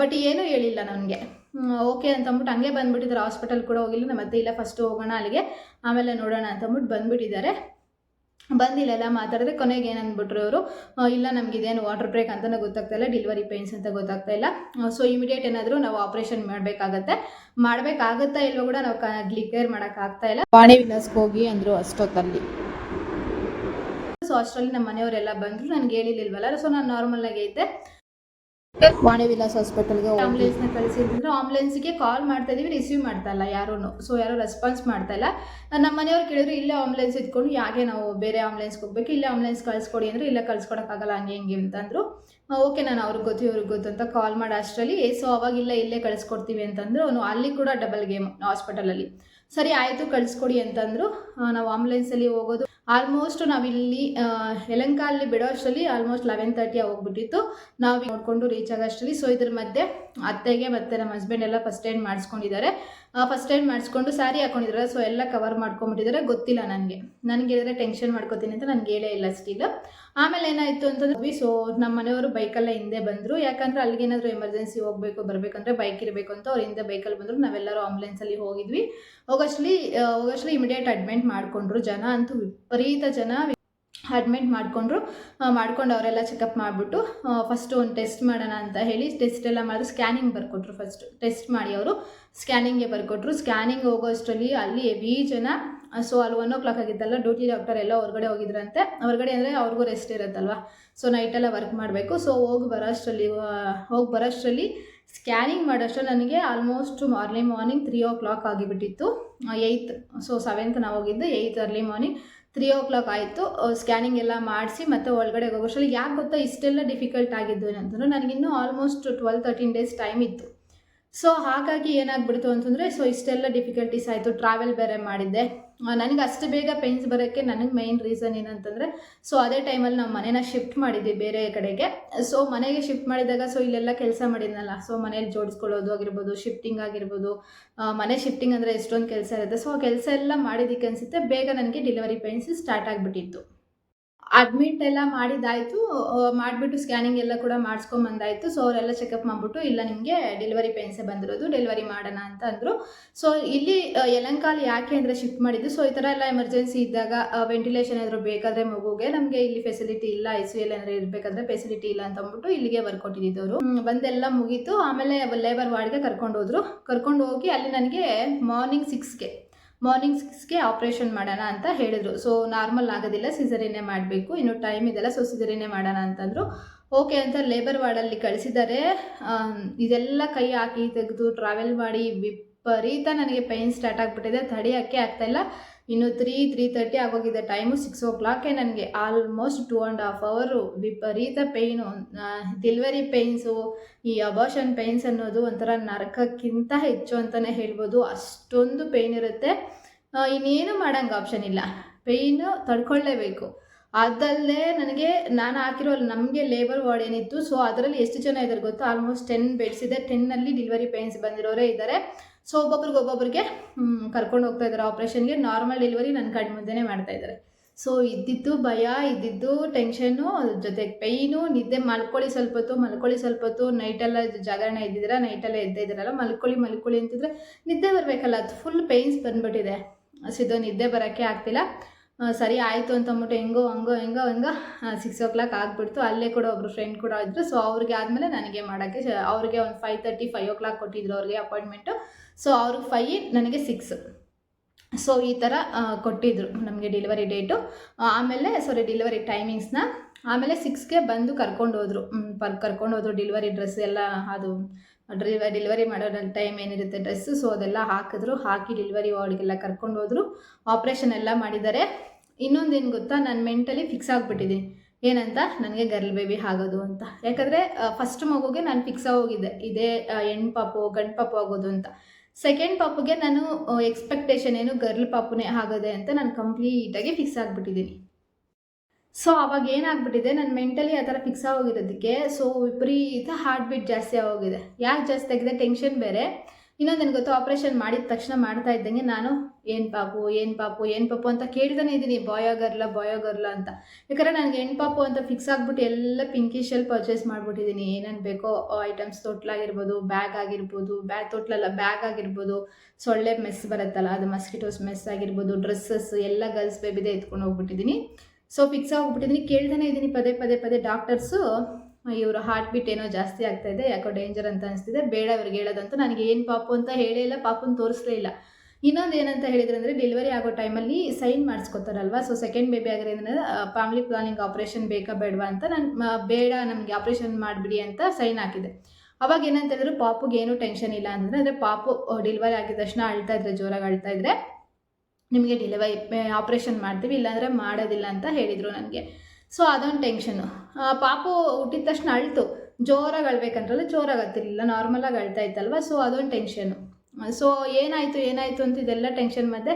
ಬಟ್ ಏನೂ ಹೇಳಿಲ್ಲ ನನಗೆ. ಓಕೆ ಅಂತ ಅಂದ್ಬಿಟ್ಟು ಹಂಗೆ ಬಂದ್ಬಿಟ್ಟಿದ್ದಾರೆ. ಹಾಸ್ಪಿಟಲ್ ಕೂಡ ಹೋಗಿಲ್ಲ ನಮ್ಮ ಅತ್ತೆ ಇಲ್ಲ ಫಸ್ಟು ಹೋಗೋಣ ಅಲ್ಲಿಗೆ, ಆಮೇಲೆ ನೋಡೋಣ ಅಂತ ಅಂದ್ಬಿಟ್ಟು ಬಂದ್ಬಿಟ್ಟಿದ್ದಾರೆ. ಬಂದಿಲ್ಲ, ಎಲ್ಲ ಮಾತಾಡಿದ್ರೆ ಕೊನೆಗೆ ಏನಂದ್ಬಿಟ್ರು ಅವರು? ಇಲ್ಲ, ನಮ್ಗೆ ಇದೇನು ವಾಟರ್ ಬ್ರೇಕ್ ಅಂತಲೇ ಗೊತ್ತಾಗ್ತಾ ಇಲ್ಲ ಡಿಲಿವರಿ ಪೇನ್ಸ್ ಅಂತ ಗೊತ್ತಾಗ್ತಾ ಇಲ್ಲ. ಸೊ ಇಮಿಡಿಯೇಟ್ ಏನಾದರೂ ನಾವು ಆಪ್ರೇಷನ್ ಮಾಡಬೇಕಾಗತ್ತೆ. ಮಾಡಬೇಕಾಗತ್ತಾ ಇಲ್ವೋ ಕೂಡ ನಾವು ಕ್ಲಿಯರ್ ಮಾಡೋಕ್ಕಾಗ್ತಾ ಇಲ್ಲ. ವಾಣಿ ವಿಲಾಸ್ಗೆ ಹೋಗಿ ಅಂದರು ಅಷ್ಟೊತ್ತಲ್ಲಿ. ಸೊ ಅಷ್ಟರಲ್ಲಿ ನಮ್ಮ ಮನೆಯವರೆಲ್ಲ ಬಂದ್ರು. ನನಗೆ ಹೇಳಿರ್ಲಿಲ್ವಲ್ಲ? ಸೊ ನಾನು ನಾರ್ಮಲ್ ಆಗಿ ಇದ್ದೆ. ವಾಣಿ ವಿಲಾಸ್ ಹಾಸ್ಪಿಟಲ್ಗೆ ಆಂಬುಲೆನ್ಸ್ನ ಕಳಿಸಿದ್ರು. ಆಂಬುಲೆನ್ಸ್ಗೆ ಕಾಲ್ ಮಾಡ್ತಾ ಇದೀವಿ ರಿಸೀವ್ ಮಾಡ್ತಾ ಇಲ್ಲ ಯಾರೂ ಸೊ ಯಾರು ರೆಸ್ಪಾನ್ಸ್ ಮಾಡ್ತಾ ಇಲ್ಲ. ನಮ್ಮ ಮನೆಯವ್ರು ಕೇಳಿದ್ರು ಇಲ್ಲೇ ಆಂಬುಲೆನ್ಸ್ ಇದ್ಕೊಂಡು ಯಾಕೆ ನಾವು ಬೇರೆ ಆಂಬುಲೆನ್ಸ್ಗೆ ಹೋಗ್ಬೇಕು. ಇಲ್ಲೇ ಆಂಬುಲೆನ್ಸ್ ಕಳಿಸ್ಕೊಡಿ ಅಂದ್ರೆ. ಇಲ್ಲ ಕಳ್ಸ್ಕೊಡಕ್ಕಾಗಲ್ಲ ಹಂಗೆ ಹಿಂಗೆ ಅಂತಂದ್ರು ಓಕೆ ನಾನು ಅವ್ರಿಗೆ ಗೊತ್ತು ಇವ್ರಿಗೆ ಗೊತ್ತು ಅಂತ ಕಾಲ್ ಮಾಡಿ ಅಷ್ಟರಲ್ಲಿ. ಸೊ ಅವಾಗಿಲ್ಲ ಇಲ್ಲೇ ಕಳಿಸ್ಕೊಡ್ತೀವಿ ಅಂತಂದ್ರು ಅವನು ಅಲ್ಲಿ ಕೂಡ ಡಬಲ್ ಗೇಮ್ ಹಾಸ್ಪಿಟಲಲ್ಲಿ ಸರಿ ಆಯಿತು ಕಳಿಸ್ಕೊಡಿ ಅಂತಂದ್ರು ನಾವು ನಾವು ಆಂಬುಲೆನ್ಸಲ್ಲಿ ಹೋಗೋದು ಆಲ್ಮೋಸ್ಟ್ ನಾವಿಲ್ಲಿ ಅಲ್ಲಿ ಬಿಡೋ ಅಷ್ಟರಲ್ಲಿ ಆಲ್ಮೋಸ್ಟ್ ಲೆವೆನ್ ತರ್ಟಿ ಹೋಗ್ಬಿಟ್ಟಿತ್ತು. ನಾವು ನೋಡಿಕೊಂಡು ರೀಚ್ ಆಗೋ ಅಷ್ಟರಲ್ಲಿ ಸೊ ಇದ್ರ ಮಧ್ಯೆ ಅತ್ತೆಗೆ ಮತ್ತು ನಮ್ಮ ಹಸ್ಬೆಂಡ್ ಎಲ್ಲ ಫಸ್ಟ್ ಏಡ್ ಮಾಡಿಸ್ಕೊಂಡಿದ್ದಾರೆ. ಫಸ್ಟ್ ಏಡ್ ಮಾಡಿಸ್ಕೊಂಡು ಸ್ಯಾರಿ ಹಾಕೊಂಡಿದ್ದಾರೆ ಸೊ ಎಲ್ಲ ಕವರ್ ಮಾಡ್ಕೊಂಬಿಟ್ಟಿದ್ದಾರೆ ಗೊತ್ತಿಲ್ಲ ನನಗೆ. ನನಗೆ ಹೇಳಿದ್ರೆ ಟೆನ್ಷನ್ ಮಾಡ್ಕೋತೀನಿ ಅಂತ ನನಗೆ ಹೇಳೇ ಇಲ್ಲ ಸ್ಟಿಲ್ ಆಮೇಲೆ ಏನಾಯಿತು ಅಂತಂದ್ರೆ ಸೊ ನಮ್ಮ ಮನೆಯವರು ಬೈಕಲ್ಲೇ ಹಿಂದೆ ಬಂದರು. ಯಾಕಂದರೆ ಅಲ್ಲಿಗೇನಾದರೂ ಎಮರ್ಜೆನ್ಸಿ ಹೋಗಬೇಕು, ಬರಬೇಕಂದ್ರೆ ಬೈಕ್ ಇರಬೇಕು ಅಂತ ಅವ್ರ ಹಿಂದೆ ಬೈಕಲ್ಲಿ ಬಂದರು. ನಾವೆಲ್ಲರೂ ಆಂಬುಲೆನ್ಸಲ್ಲಿ ಹೋಗಿದ್ವಿ. ಹೋಗಷ್ಟಲಿ ಹೋಗಷ್ಟಲಿ ಇಮಿಡಿಯೇಟ್ ಅಡ್ಮಿಟ್ ಮಾಡಿಕೊಂಡ್ರು ಜನ ಅಂತೂ ವಿಪರೀತ ಜನ. ಅಡ್ಮಿಟ್ ಮಾಡಿಕೊಂಡ್ರು ಮಾಡ್ಕೊಂಡು ಅವರೆಲ್ಲ ಚೆಕಪ್ ಮಾಡಿಬಿಟ್ಟು ಫಸ್ಟು ಒಂದು ಟೆಸ್ಟ್ ಮಾಡೋಣ ಅಂತ ಹೇಳಿ ಟೆಸ್ಟ್ ಎಲ್ಲ ಮಾಡಿದ್ರು. ಸ್ಕ್ಯಾನಿಂಗ್ ಬರ್ಕೊಟ್ರು ಫಸ್ಟ್ ಟೆಸ್ಟ್ ಮಾಡಿ ಅವರು. ಸ್ಕ್ಯಾನಿಂಗ್ಗೆ ಬರ್ಕೊಟ್ರು. ಸ್ಕ್ಯಾನಿಂಗ್ ಹೋಗೋ ಅಷ್ಟರಲ್ಲಿ ಅಲ್ಲಿ ಎವಿ ಜನ ಸೊ ಅಲ್ಲಿ ಒನ್ ಓ ಕ್ಲಾಕ್ ಆಗಿದ್ದಲ್ಲ ಡ್ಯೂಟಿ ಡಾಕ್ಟರ್ ಎಲ್ಲ ಹೊರಗಡೆ ಹೋಗಿದ್ರಂತೆ. ಹೊರಗಡೆ ಅಂದರೆ ಅವ್ರಿಗೂ ರೆಸ್ಟ್ ಇರುತ್ತಲ್ವ? ಸೊ ನೈಟೆಲ್ಲ ವರ್ಕ್ ಮಾಡಬೇಕು. ಸೊ ಹೋಗಿ ಬರೋ ಅಷ್ಟರಲ್ಲಿ ಹೋಗಿ ಬರೋ ಅಷ್ಟರಲ್ಲಿ ಸ್ಕ್ಯಾನಿಂಗ್ ಮಾಡೋಷ್ಟು ನನಗೆ almost early morning three o'clock ಆಗಿಬಿಟ್ಟಿತ್ತು ಏಯ್ತ್ ಸೊ ಸೆವೆಂತ್ ನಾವು ಹೋಗಿದ್ದು eighth early morning three o'clock ಆಯಿತು ಸ್ಕ್ಯಾನಿಂಗ್ ಎಲ್ಲ ಮಾಡಿಸಿ ಮತ್ತೆ ಒಳಗಡೆ ಹೋಗೋಷ್ಟರಲ್ಲಿ ಯಾಕೆ ಗೊತ್ತಾ? ಇಷ್ಟೆಲ್ಲ ಡಿಫಿಕಲ್ಟ್ ಆಗಿದ್ದು ಏನಂತಂದ್ರೆ ನನಗಿನ್ನೂ almost twelve thirteen days time ಇತ್ತು. ಸೊ ಹಾಗಾಗಿ ಏನಾಗ್ಬಿಡ್ತು ಅಂತಂದರೆ ಸೊ ಇಷ್ಟೆಲ್ಲ ಡಿಫಿಕಲ್ಟೀಸ್ ಆಯಿತು. ಟ್ರಾವೆಲ್ ಬೇರೆ ಮಾಡಿದ್ದೆ. ನನಗೆ ಅಷ್ಟು ಬೇಗ ಪೇನ್ಸ್ ಬರೋಕ್ಕೆ ನನಗೆ ಮೈನ್ ರೀಸನ್ ಏನಂತಂದರೆ ಸೊ ಅದೇ ಟೈಮಲ್ಲಿ ನಾವು ಮನೇನ ಶಿಫ್ಟ್ ಮಾಡಿದ್ವಿ ಬೇರೆ ಕಡೆಗೆ. ಸೊ ಮನೆಗೆ ಶಿಫ್ಟ್ ಮಾಡಿದಾಗ ಸೊ ಇಲ್ಲೆಲ್ಲ ಕೆಲಸ ಮಾಡಿದ್ನಲ್ಲ ಸೊ ಮನೇಲಿ ಜೋಡಿಸ್ಕೊಳ್ಳೋದು ಆಗಿರ್ಬೋದು ಶಿಫ್ಟಿಂಗ್ ಆಗಿರ್ಬೋದು ಮನೆ ಶಿಫ್ಟಿಂಗ್ ಅಂದರೆ ಎಷ್ಟೊಂದು ಕೆಲಸ ಇರುತ್ತೆ. ಸೊ ಆ ಕೆಲಸ ಎಲ್ಲ ಮಾಡಿದ್ದಕ್ಕೆ ಅನಿಸುತ್ತೆ, ಬೇಗ ನನಗೆ ಡೆಲಿವರಿ ಪೇನ್ಸ್ ಸ್ಟಾರ್ಟ್ ಆಗಿಬಿಟ್ಟಿತ್ತು. ಅಡ್ಮಿಟ್ ಎಲ್ಲ ಮಾಡಿದಾಯಿತು ಮಾಡಿಬಿಟ್ಟು ಸ್ಕ್ಯಾನಿಂಗ್ ಎಲ್ಲ ಕೂಡ ಮಾಡಿಸ್ಕೊಂಬಂದಾಯಿತು ಸೊ ಅವರೆಲ್ಲ ಚೆಕಪ್ ಮಾಡಿಬಿಟ್ಟು, ಇಲ್ಲ ನಿಮಗೆ ಡೆಲಿವರಿ ಪೇನ್ಸೇ ಬಂದಿರೋದು ಡೆಲಿವರಿ ಮಾಡೋಣ ಅಂತ ಅಂದರು. ಸೊ ಇಲ್ಲಿ ಯಲಂಕಾಲ್ ಯಾಕೆ ಅಂದರೆ ಶಿಫ್ಟ್ ಮಾಡಿದ್ದು? ಸೊ ಈ ಥರ ಎಲ್ಲ ಎಮರ್ಜೆನ್ಸಿ ಇದ್ದಾಗ ವೆಂಟಿಲೇಷನ್ ಏನಾದರೂ ಬೇಕಾದರೆ ಮಗುಗೆ, ನಮಗೆ ಇಲ್ಲಿ ಫೆಸಿಲಿಟಿ ಇಲ್ಲ ಐ ಸಿ ಎಲ್ ಏನಾದರೂ ಇರಬೇಕಾದ್ರೆ ಫೆಸಿಲಿಟಿ ಇಲ್ಲ ಅಂತ ಅಂದ್ಬಿಟ್ಟು ಇಲ್ಲಿಗೆ ಬರ್ಕೊಟ್ಟಿದ್ದವರು ಬಂದೆಲ್ಲ ಮುಗೀತು. ಆಮೇಲೆ ಲೇಬರ್ ವಾರ್ಡ್ಗೆ ಕರ್ಕೊಂಡು ಹೋದರು ಕರ್ಕೊಂಡು ಹೋಗಿ ಅಲ್ಲಿ ನನಗೆ ಮಾರ್ನಿಂಗ್ ಸಿಕ್ಸ್ಗೆ ಮಾರ್ನಿಂಗ್ ಸಿಕ್ಸ್ಗೆ ಆಪ್ರೇಷನ್ ಮಾಡೋಣ ಅಂತ ಹೇಳಿದರು. ಸೊ ನಾರ್ಮಲ್ ಆಗೋದಿಲ್ಲ ಸಿಸರಿನೇ ಮಾಡಬೇಕು. ಇನ್ನು ಟೈಮ್ ಇದೆಲ್ಲ ಸೊ ಸಿಸರಿನೇ ಮಾಡೋಣ ಅಂತಂದರು. ಓಕೆ ಅಂತ ಲೇಬರ್ ವಾರ್ಡಲ್ಲಿ ಕಳಿಸಿದ್ದಾರೆ. ಆಮ್, ಇದೆಲ್ಲ ಕೈ ಹಾಕಿ ತೆಗೆದು ಟ್ರಾವೆಲ್ ಮಾಡಿ ವಿಪರೀತ ನನಗೆ ಪೈನ್ ಸ್ಟಾರ್ಟ್ ಆಗಿಬಿಟ್ಟಿದೆ. ತಡೆಯೋಕ್ಕೆ ಆಗ್ತಾಯಿಲ್ಲ ಇನ್ನು ತ್ರೀ ತ್ರೀ ತರ್ಟಿ ಆಗೋಗಿದೆ. ಟೈಮು ಸಿಕ್ಸ್ ಓ ಕ್ಲಾಕೆ ನನಗೆ ಆಲ್ಮೋಸ್ಟ್ ಟೂ ಆ್ಯಂಡ್ ಹಾಫ್ ಅವರು ವಿಪರೀತ ಪೇಯ್ನು ಡೆಲಿವರಿ ಪೇಯ್ನ್ಸು ಈ ಅಬಾಷನ್ ಪೇಯ್ನ್ಸ್ ಅನ್ನೋದು ಒಂಥರ ನರಕಕ್ಕಿಂತ ಹೆಚ್ಚು ಅಂತಲೇ ಹೇಳ್ಬೋದು. ಅಷ್ಟೊಂದು ಪೇಯ್ನ್ ಇರುತ್ತೆ. ಇನ್ನೇನು ಮಾಡೋಂಗೆ ಆಪ್ಷನ್ ಇಲ್ಲ. ಪೇಯ್ನು ತಡ್ಕೊಳ್ಳೇಬೇಕು ಅದಲ್ಲದೆ ನನಗೆ, ನಾನು ಹಾಕಿರೋ ನಮಗೆ ಲೇಬರ್ ವಾರ್ಡ್ ಏನಿತ್ತು ಸೊ ಅದರಲ್ಲಿ ಎಷ್ಟು ಜನ ಇದ್ದಾರೆ ಗೊತ್ತು? ಆಲ್ಮೋಸ್ಟ್ ಟೆನ್ ಬೆಡ್ಸ್ ಇದೆ. ಟೆನ್ನಲ್ಲಿ ಡೆಲಿವರಿ ಪೇಯ್ನ್ಸ್ ಬಂದಿರೋರೇ ಇದ್ದಾರೆ ಸೊ ಒಬ್ಬೊಬ್ರಿಗೆ ಒಬ್ಬೊಬ್ರಿಗೆ ಕರ್ಕೊಂಡು ಹೋಗ್ತಾ ಇದ್ದಾರೆ. ಆಪ್ರೇಷನ್ಗೆ ನಾರ್ಮಲ್ ಡೆಲಿವರಿ ನನ್ನ ಕಣ್ಣು ಮುಂದೆನೇ ಮಾಡ್ತಾ ಇದ್ದಾರೆ. ಸೊ ಇದ್ದಿದ್ದು ಭಯ, ಇದ್ದಿದ್ದು ಟೆನ್ಷನ್ನು ಅದ್ರ ಜೊತೆಗೆ ಪೈನು ನಿದ್ದೆ ಮಲ್ಕೊಳ್ಳಿ ಸ್ವಲ್ಪ ಹೊತ್ತು, ಮಲ್ಕೊಳ್ಳಿ ಸ್ವಲ್ಪ ಹೊತ್ತು. ನೈಟೆಲ್ಲ ಜಾಗರಣೆ ಇದ್ದಿದ್ದೀರಾ? ನೈಟೆಲ್ಲ ಎದ್ದೇ ಇದ್ದೀರಲ್ಲ? ಮಲ್ಕೊಳ್ಳಿ ಮಲ್ಕೊಳ್ಳಿ ಅಂತಿದ್ರೆ ನಿದ್ದೆ ಬರಬೇಕಲ್ಲ. ಅದು ಫುಲ್ ಪೇಯ್ನ್ಸ್ ಬಂದ್ಬಿಟ್ಟಿದೆ. ಸಿದ್ದು ನಿದ್ದೆ ಬರೋಕ್ಕೆ ಆಗ್ತಿಲ್ಲ. ಸರಿ ಆಯಿತು ಅಂತ ಅಂದ್ಬಿಟ್ಟು ಹೆಂಗೋ, ಹಂಗೋ ಹೆಂಗೋ, ಹಂಗೋ ಸಿಕ್ಸ್ ಓ ಕ್ಲಾಕ್ ಆಗಿಬಿಡ್ತು. ಅಲ್ಲೇ ಕೂಡ ಒಬ್ಬರು ಫ್ರೆಂಡ್ ಕೂಡ ಇದ್ದರು ಸೊ ಅವ್ರಿಗೆ ಆದಮೇಲೆ ನನಗೆ ಮಾಡೋಕ್ಕೆ ಅವ್ರಿಗೆ ಒಂದು five thirty five o'clock ಕೊಟ್ಟಿದ್ರು ಅವ್ರಿಗೆ ಅಪಾಯಿಂಟ್ಮೆಂಟು ಸೊ ಅವ್ರಿಗೆ ಫೈ ನನಗೆ ಸಿಕ್ಸ್ ಸೊ ಈ ಥರ ಕೊಟ್ಟಿದ್ರು ನಮಗೆ ಡೆಲಿವರಿ ಡೇಟು ಆಮೇಲೆ ಸಾರಿ ಡೆಲಿವರಿ ಟೈಮಿಂಗ್ಸ್ನ ಆಮೇಲೆ ಸಿಕ್ಸ್ಗೆ ಬಂದು ಕರ್ಕೊಂಡು ಹೋದರು. ಪರ್ ಕರ್ಕೊಂಡು ಹೋದರು ಡೆಲಿವರಿ ಡ್ರೆಸ್ ಎಲ್ಲ, ಅದು ಡೆಲಿವ ಡೆಲಿವರಿ ಮಾಡೋ ಟೈಮ್ ಏನಿರುತ್ತೆ? ಡ್ರೆಸ್ಸು, ಸೊ ಅದೆಲ್ಲ ಹಾಕಿದ್ರು, ಹಾಕಿ ಡೆಲಿವರಿ ವಾರ್ಡ್ಗೆಲ್ಲ ಕರ್ಕೊಂಡು ಹೋದ್ರು. ಆಪ್ರೇಷನ್ ಎಲ್ಲ ಮಾಡಿದ್ದಾರೆ. ಇನ್ನೊಂದೇನು ಗೊತ್ತಾ? ನಾನು ಮೆಂಟಲಿ ಫಿಕ್ಸ್ ಆಗಿಬಿಟ್ಟಿದ್ದೀನಿ. ಏನಂತ? ನನಗೆ ಗರ್ಲ್ ಬೇಬಿ ಆಗೋದು ಅಂತ. ಯಾಕಂದರೆ ಫಸ್ಟ್ ಮಗುಗೆ ನಾನು ಫಿಕ್ಸ್ ಆಗೋಗಿದ್ದೆ ಇದೇ ಹೆಣ್ಣು ಪಾಪು, ಗಂಡು ಪಾಪು ಆಗೋದು ಅಂತ. ಸೆಕೆಂಡ್ ಪಾಪುಗೆ ನಾನು ಎಕ್ಸ್ಪೆಕ್ಟೇಷನ್ ಏನು ಗರ್ಲ್ ಪಾಪುನೇ ಆಗೋದೆ ಅಂತ ನಾನು ಕಂಪ್ಲೀಟಾಗಿ ಫಿಕ್ಸ್ ಆಗಿಬಿಟ್ಟಿದ್ದೀನಿ. ಸೊ ಅವಾಗ ಏನಾಗ್ಬಿಟ್ಟಿದೆ? ನನ್ನ ಮೆಂಟಲಿ ಆ ಥರ ಫಿಕ್ಸ್ ಆಗೋಗಿರೋದಕ್ಕೆ ಸೊ ವಿಪರೀತ ಹಾರ್ಟ್ ಬೀಟ್ ಜಾಸ್ತಿ ಆಗೋಗಿದೆ. ಯಾಕೆ ಜಾಸ್ತಿ ಆಗಿದೆ? ಟೆನ್ಷನ್ ಬೇರೆ. ಇನ್ನೊಂದು ನನಗೆ ಗೊತ್ತು ಆಪ್ರೇಷನ್ ಮಾಡಿದ ತಕ್ಷಣ ಮಾಡ್ತಾ ಇದ್ದಂಗೆ ನಾನು, ಏನು ಪಾಪು ಏನು ಪಾಪು ಏನು ಪಾಪು ಅಂತ ಕೇಳ್ತಾನೆ ಇದ್ದೀನಿ ಬಾಯೋಗರ್ಲ ಬಾಯೋಗರ್ಲ ಬಾಯೋ ಗರ್ಲ ಅಂತ. ಯಾಕಂದರೆ ನನಗೆ ಹೆಣ್ಣು ಪಾಪು ಅಂತ ಫಿಕ್ಸ್ ಆಗಿಬಿಟ್ಟು ಎಲ್ಲ ಪಿಂಕಿಶಲ್ಲಿ ಪರ್ಚೇಸ್ ಮಾಡಿಬಿಟ್ಟಿದ್ದೀನಿ. ಏನೇನು ಬೇಕೋ ಐಟಮ್ಸ್ ತೊಟ್ಲಾಗಿರ್ಬೋದು ಬ್ಯಾಗ್ ಆಗಿರ್ಬೋದು ಬ್ಯಾಗ್ ತೊಟ್ಲಲ್ಲ ಬ್ಯಾಗ್ ಆಗಿರ್ಬೋದು, ಸೊಳ್ಳೆ ಮೆಸ್ ಬರುತ್ತಲ್ಲ, ಅದು ಮಸ್ಕಿಟೋಸ್ ಮೆಸ್ ಆಗಿರ್ಬೋದು ಡ್ರೆಸ್ಸಸ್ ಎಲ್ಲ ಗರ್ಲ್ಸ್ ಬೇಬಿದೆ ಎತ್ಕೊಂಡು ಹೋಗ್ಬಿಟ್ಟಿದ್ದೀನಿ. ಸೊ ಫಿಕ್ಸ್ ಆಗಿಬಿಟ್ಟಿದ್ದೀನಿ ಕೇಳ್ತಾನೆ ಇದ್ದೀನಿ ಪದೇ ಪದೇ ಪದೇ ಡಾಕ್ಟರ್ಸು ಇವರು ಹಾರ್ಟ್ ಬೀಟ್ ಏನೋ ಜಾಸ್ತಿ ಆಗ್ತಾ ಇದೆ. ಯಾಕೋ ಡೇಂಜರ್ ಅಂತ ಅನಿಸ್ತಿದೆ. ಬೇಡ ಅವ್ರಿಗೆ ಹೇಳೋದಂತ ನನಗೆ ಏನು ಪಾಪು ಅಂತ ಹೇಳೇ ಇಲ್ಲ. ಪಾಪುನ ತೋರಿಸ್ಲೇ ಇಲ್ಲ. ಇನ್ನೊಂದು ಏನಂತ ಹೇಳಿದ್ರೆ ಅಂದರೆ ಡೆಲಿವರಿ ಆಗೋ ಟೈಮಲ್ಲಿ ಸೈನ್ ಮಾಡಿಸ್ಕೊತಾರಲ್ವ? ಸೊ ಸೆಕೆಂಡ್ ಬೇಬಿ ಆಗಿರೋದ್ರಿಂದ ಫ್ಯಾಮಿಲಿ ಪ್ಲಾನಿಂಗ್ ಆಪ್ರೇಷನ್ ಬೇಕಾ ಬೇಡವಾ ಅಂತ ನಾನು ಬೇಡ ನಮಗೆ ಆಪ್ರೇಷನ್ ಮಾಡಿಬಿಡಿ ಅಂತ ಸೈನ್ ಹಾಕಿದೆ. ಅವಾಗ ಏನಂತ ಹೇಳಿದ್ರು, ಪಾಪುಗೆ ಏನೂ ಟೆನ್ಷನ್ ಇಲ್ಲ ಅಂದರೆ ಅಂದರೆ ಪಾಪು ಡೆಲಿವರಿ ಆಗಿದ ತಕ್ಷಣ ಅಳ್ತಾ ಇದ್ರೆ, ಜೋರಾಗಿ ಅಳ್ತಾ ಇದ್ರೆ ನಿಮಗೆ ಡೆಲಿವರಿ ಆಪ್ರೇಷನ್ ಮಾಡ್ತೀವಿ, ಇಲ್ಲಾಂದರೆ ಮಾಡೋದಿಲ್ಲ ಅಂತ ಹೇಳಿದರು ನನಗೆ. ಸೊ ಅದೊಂದು ಟೆನ್ಷನು ಪಾಪು ಹುಟ್ಟಿದ ತಕ್ಷಣ ಅಳ್ತು. ಜೋರಾಗಿ ಅಳ್ಬೇಕಂದ್ರಲ್ಲ ಜೋರಾಗಿ ಆಗ್ತಿರ್ಲಿಲ್ಲ ನಾರ್ಮಲಾಗಿ ಅಳ್ತಾ ಇತ್ತಲ್ವ? ಸೊ ಅದೊಂದು ಟೆನ್ಷನು ಸೊ ಏನಾಯಿತು ಏನಾಯಿತು ಅಂತ ಇದೆಲ್ಲ ಟೆನ್ಷನ್ ಮಧ್ಯೆ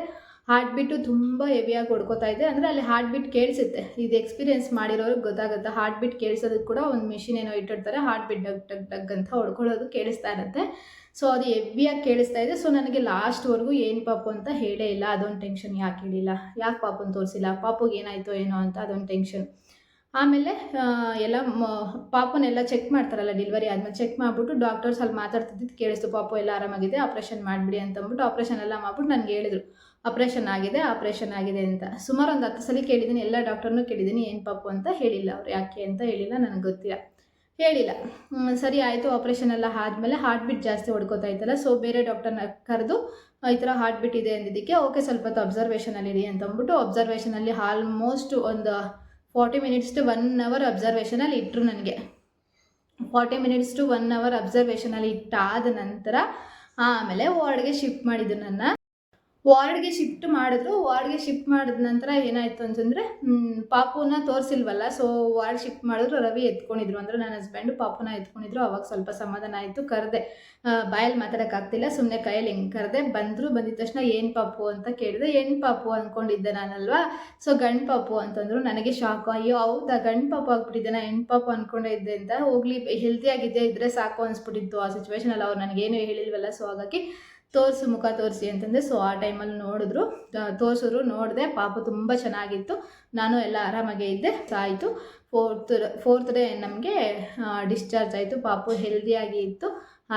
ಹಾರ್ಟ್ ಬೀಟು ತುಂಬ ಹೆವಿಯಾಗಿ ಹೊಡ್ಕೋತಾ ಇದೆ. ಅಂದರೆ ಅಲ್ಲಿ ಹಾರ್ಟ್ ಬಿಟ್ ಕೇಳಿಸುತ್ತೆ. ಇದು ಎಕ್ಸ್ಪೀರಿಯೆನ್ಸ್ ಮಾಡಿರೋರಿಗೆ ಗೊತ್ತಾಗುತ್ತೆ. ಹಾರ್ಟ್ ಬಿಟ್ ಕೇಳಿಸೋದಕ್ಕೆ ಕೂಡ ಒಂದು ಮಿಷಿನ್ ಏನೋ ಇಟ್ಟಿರ್ತಾರೆ. ಹಾರ್ಟ್ ಬಿಟ್ ಡಗ್ ಡಗ್ ಡಗ್ ಅಂತ ಹೊಡ್ಕೊಳ್ಳೋದು ಕೇಳಿಸ್ತಾ ಇರುತ್ತೆ. ಸೊ ಅದು ಹೆವಿಯಾಗಿ ಕೇಳಿಸ್ತಾ ಇದೆ. ಸೊ ನನಗೆ ಲಾಸ್ಟ್ವರೆಗೂ ಏನು ಪಾಪು ಅಂತ ಹೇಳೇ ಇಲ್ಲ. ಅದೊಂದು ಟೆನ್ಷನ್ ಯಾಕೆ ಹೇಳಿಲ್ಲ. ಯಾಕೆ ಪಾಪನ ತೋರಿಸಿಲ್ಲ? ಪಾಪುಗೆ ಏನಾಯಿತು ಏನೋ ಅಂತ ಅದೊಂದು ಟೆನ್ಷನ್ ಆಮೇಲೆ ಎಲ್ಲ ಪಾಪನೆಲ್ಲ ಚೆಕ್ ಮಾಡ್ತಾರಲ್ಲ ಡೆಲಿವರಿ ಆದಮೇಲೆ ಚೆಕ್ ಮಾಡಿಬಿಟ್ಟು ಡಾಕ್ಟರ್ಸ್ ಅಲ್ಲಿ ಮಾತಾಡ್ತಿದ್ದು ಕೇಳಿಸ್ತು. ಪಾಪು ಎಲ್ಲ ಆರಾಮಾಗಿದೆ. ಆಪ್ರೇಷನ್ ಮಾಡಿಬಿಡಿ ಅಂತ ಅಂದ್ಬಿಟ್ಟು ಆಪ್ರೇಷನ್ ಎಲ್ಲ ಮಾಡ್ಬಿಟ್ಟು ನನಗೆ ಹೇಳಿದ್ರು. ಆಪ್ರೇಷನ್ ಆಗಿದೆ ಆಪ್ರೇಷನ್ ಆಗಿದೆ ಅಂತ. ಸುಮಾರು ಒಂದು ಹತ್ತು ಸಲ ಕೇಳಿದ್ದೀನಿ, ಎಲ್ಲ ಡಾಕ್ಟರ್ನೂ ಕೇಳಿದ್ದೀನಿ, ಏನು ಪಾಪು ಅಂತ ಹೇಳಿಲ್ಲ ಅವ್ರು. ಯಾಕೆ ಅಂತ ಹೇಳಿಲ್ಲ, ನನಗೆ ಗೊತ್ತಿಲ್ಲ. ಹೇಳಿಲ್ಲ. ಸರಿ ಆಯಿತು ಆಪ್ರೇಷನ್ ಎಲ್ಲ ಆದಮೇಲೆ ಹಾರ್ಟ್ ಬೀಟ್ ಜಾಸ್ತಿ ಹೊಡ್ಕೋತಾ ಇತ್ತಲ್ಲ ಸೊ ಬೇರೆ ಡಾಕ್ಟರ್ನ ಕರೆದು ಈ ಥರ ಹಾರ್ಟ್ ಬೀಟ್ ಇದೆ ಅಂದಿದ್ದಕ್ಕೆ, ಓಕೆ, ಸ್ವಲ್ಪ ಹೊತ್ತು ಅಬ್ಸರ್ವೇಷನಲ್ಲಿ ಇರಿ ಅಂತ ಅಂದ್ಬಿಟ್ಟು ಅಬ್ಸರ್ವೇಷನಲ್ಲಿ ಆಲ್ಮೋಸ್ಟ್ ಒಂದು forty minutes to one hour ಅಬ್ಸರ್ವೇಷನಲ್ಲಿ ಇಟ್ಟರು ನನಗೆ. Forty minutes to one hour ಅಬ್ಸರ್ವೇಷನಲ್ಲಿ ಇಟ್ಟಾದ ನಂತರ, ಆಮೇಲೆ ವಾರ್ಡ್ಗೆ ಶಿಫ್ಟ್ ಮಾಡಿದ್ರು ನನ್ನ. ವಾರ್ಡ್ಗೆ ಶಿಫ್ಟ್ ಮಾಡಿದ್ರು ವಾರ್ಡ್ಗೆ ಶಿಫ್ಟ್ ಮಾಡಿದ ನಂತರ ಏನಾಯಿತು ಅಂತಂದರೆ ಪಾಪುನ ತೋರಿಸಿಲ್ವಲ್ಲ, ಸೊ ವಾರ್ಡ್ ಶಿಫ್ಟ್ ಮಾಡಿದ್ರು, ರವಿ ಎತ್ಕೊಂಡಿದ್ರು. ಅಂದರೆ ನನ್ನ ಹಸ್ಬೆಂಡು ಪಾಪುನ ಎತ್ಕೊಂಡಿದ್ರು, ಅವಾಗ ಸ್ವಲ್ಪ ಸಮಾಧಾನ ಆಯಿತು, ಕರೆದೆ. ಬಾಯಲ್ಲಿ ಮಾತಾಡೋಕ್ಕಾಗ್ತಿಲ್ಲ ಸುಮ್ಮನೆ ಕೈಯಲ್ಲಿ ಹೆಂಗೆ ಕರೆದೆ? ಬಂದರು, ಬಂದಿದ ತಕ್ಷಣ ಏನು ಪಾಪು ಅಂತ ಕೇಳಿದೆ. ಹೆಣ್ಣು ಪಾಪು ಅಂದ್ಕೊಂಡಿದ್ದೆ ನಾನಲ್ವಾ? ಸೊ ಗಂಡು ಪಾಪು ಅಂತಂದ್ರು. ನನಗೆ ಶಾಕು ಅಯ್ಯೋ, ಹೌದಾ? ಗಂಡು ಪಾಪು ಆಗ್ಬಿಟ್ಟಿದ್ದೆ, ನಾ ಹೆಣ್ಣು ಪಾಪು ಅಂದ್ಕೊಂಡೇ ಇದ್ದೆ ಅಂತ ಹೋಗ್ಲಿ ಹೆಲ್ತಿಯಾಗಿದ್ದೆ ಇದ್ದರೆ ಸಾಕು ಅನ್ಸ್ಬಿಟ್ಟಿತ್ತು ಆ ಸಿಚುವೇಶನಲ್ಲಿ ಅವ್ರು ನನಗೇನು ಹೇಳಿಲ್ವಲ್ಲ? ಸೊ ಹಾಗಾಗಿ ತೋರಿಸು, ಮುಖ ತೋರಿಸಿ ಅಂತಂದೆ ಸೊ ಆ ಟೈಮಲ್ಲಿ ನೋಡಿದ್ರು. ತೋರಿಸಿದ್ರು, ನೋಡಿದೆ, ಪಾಪು ತುಂಬ ಚೆನ್ನಾಗಿತ್ತು. ನಾನು ಎಲ್ಲ ಆರಾಮಾಗೆ ಇದ್ದೆ, ಆಯಿತು. ಫೋರ್ತ್ ಫೋರ್ತ್ ಡೇ ನಮಗೆ ಡಿಸ್ಚಾರ್ಜ್ ಆಯಿತು. ಪಾಪು ಹೆಲ್ದಿಯಾಗಿ ಇತ್ತು,